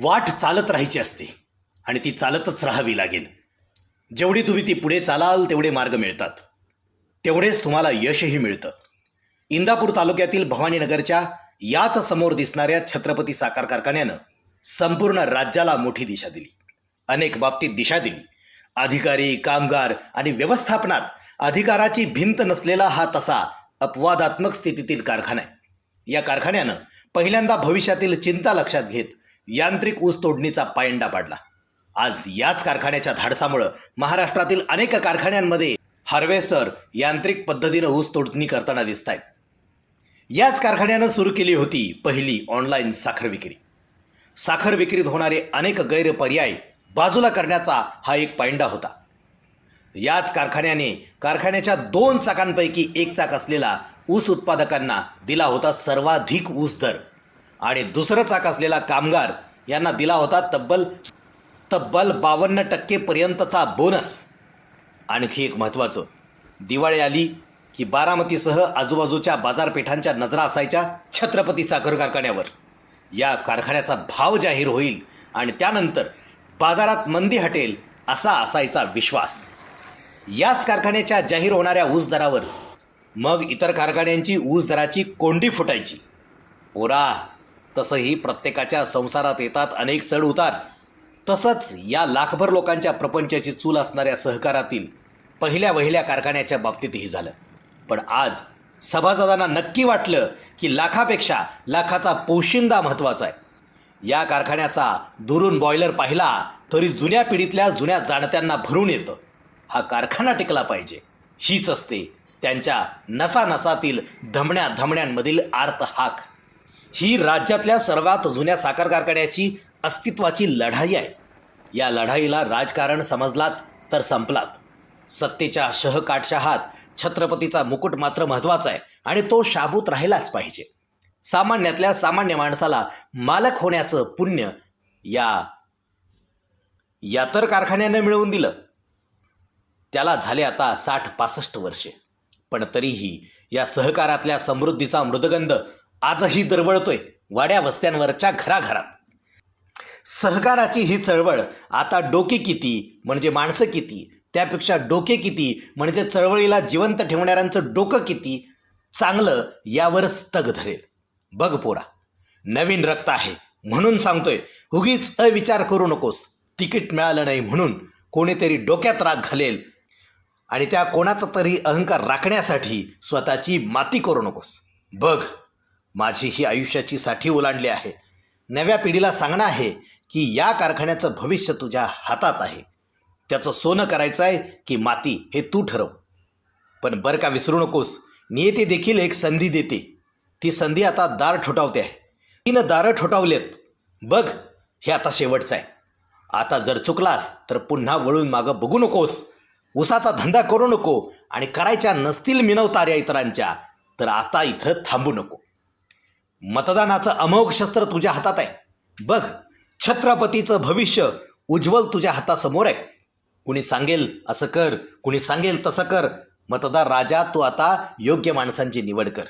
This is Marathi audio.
वाट चालत राहायची असते आणि ती चालतच राहावी लागेल. जेवढी तुम्ही ती पुढे चालाल तेवढे मार्ग मिळतात. तेवढेच तुम्हाला यशही मिळतं. इंदापूर तालुक्यातील भवानीनगरच्या याच समोर दिसणाऱ्या छत्रपती साखर कारखान्यानं संपूर्ण राज्याला मोठी दिशा दिली. अनेक बाबतीत दिशा दिली. अधिकारी कामगार आणि व्यवस्थापनात अधिकाराची भिंत नसलेला हा तसा अपवादात्मक स्थितीतील कारखाना आहे. या कारखान्यानं पहिल्यांदा भविष्यातील चिंता लक्षात घेत यांत्रिक ऊस तोडणीचा पायंडा पाडला. आज याच कारखान्याच्या धाडसामुळं महाराष्ट्रातील अनेक कारखान्यांमध्ये हार्वेस्टर यांत्रिक पद्धतीनं ऊस तोडणी करताना दिसत आहेत याच कारखान्यानं सुरू केली होती पहिली ऑनलाईन साखर विक्री. साखर विक्रीत होणारे अनेक गैरपर्याय बाजूला करण्याचा हा एक पायंडा होता. याच कारखान्याने कारखान्याच्या दोन चाकांपैकी एक चाक असलेला ऊस उत्पादकांना दिला होता सर्वाधिक ऊस दर. आणि दुसरं चाक असलेला कामगार यांना दिला होता तब्बल तब्बल बावन्न टक्केपर्यंतचा बोनस. आणखी एक महत्त्वाचं दिवाळी आली की बारामतीसह आजूबाजूच्या बाजारपेठांच्या नजरा असायच्या छत्रपती साखर कारखान्यावर. या कारखान्याचा भाव जाहीर होईल आणि त्यानंतर बाजारात मंदी हटेल असा असायचा विश्वास. याच कारखान्याच्या जाहीर होणाऱ्या ऊस दरावर मग इतर कारखान्यांची ऊस दराची कोंडी फुटायची. ओरा तसंही प्रत्येकाच्या संसारात येतात अनेक चढ उतार. तसंच या लाखभर लोकांच्या प्रपंचाची चूल असणाऱ्या सहकारातील पहिल्या वहिल्या कारखान्याच्या बाबतीतही झालं. पण आज सभासदांना नक्की वाटलं की लाखापेक्षा लाखाचा पोशिंदा महत्त्वाचा आहे. या कारखान्याचा दुरून बॉयलर पाहिला तरी जुन्या पिढीतल्या जुन्या जाणत्यांना भरून येतं. हा कारखाना टिकला पाहिजे. हीच असते त्यांच्या नसानसातील धमण्या धमण्यांमधील आर्त हाक ही राज्यातल्या सर्वात जुन्या साखर कारखान्याची अस्तित्वाची लढाई आहे. या लढाईला राजकारण समजलात तर संपलात. सत्तेच्या शहकाटशहात छत्रपतीचा मुकुट मात्र महत्त्वाचा आहे आणि तो शाबूत राहिलाच पाहिजे. सामान्यातल्या सामान्य माणसाला मालक होण्याचं पुण्य या या तर कारखान्यानं मिळवून दिलं. त्याला झाले आता साठ पासष्ट वर्षे. पण तरीही या सहकारातल्या समृद्धीचा मृदगंध आजही दरवळतोय वाड्या वस्त्यांवरच्या घराघरात. सहकाराची ही चळवळ आता डोके किती म्हणजे माणसं किती त्यापेक्षा डोके किती म्हणजे चळवळीला जिवंत ठेवणाऱ्यांचं डोकं किती चांगलं यावर स्तग धरेल. बघ पोरा नवीन रक्त आहे म्हणून सांगतोय उगीच अविचार करू नकोस तिकीट मिळालं नाही म्हणून कोणीतरी डोक्यात राग घालेल आणि त्या कोणाचा तरी अहंकार राखण्यासाठी स्वतःची माती करू नकोस. बघ. माझी ही आयुष्याची साठी ओलांडली आहे. नव्या पिढीला सांगणं आहे की या कारखान्याचं भविष्य तुझ्या हातात आहे. त्याचं सोनं करायचं आहे की माती हे तू ठरव. पण बरं का विसरू नकोस नियती देखील एक संधी देते. ती संधी आता दार ठोठावते आहे. तिनं दारं ठोठावलेत. बघ हे आता शेवटचं आहे. आता जर चुकलास तर पुन्हा वळून मागं बघू नकोस. उसाचा धंदा करू नको आणि करायच्या नसतील मिनवताऱ्या इतरांच्या तर आता इथं थांबू नको. मतदानाचं अमोघ शस्त्र तुझ्या हातात आहे. बघ छत्रपतीचं भविष्य उज्ज्वल तुझ्या हातासमोर आहे. कुणी सांगेल असं कर कुणी सांगेल तसं कर. मतदार राजा तू आता योग्य माणसांची निवड कर.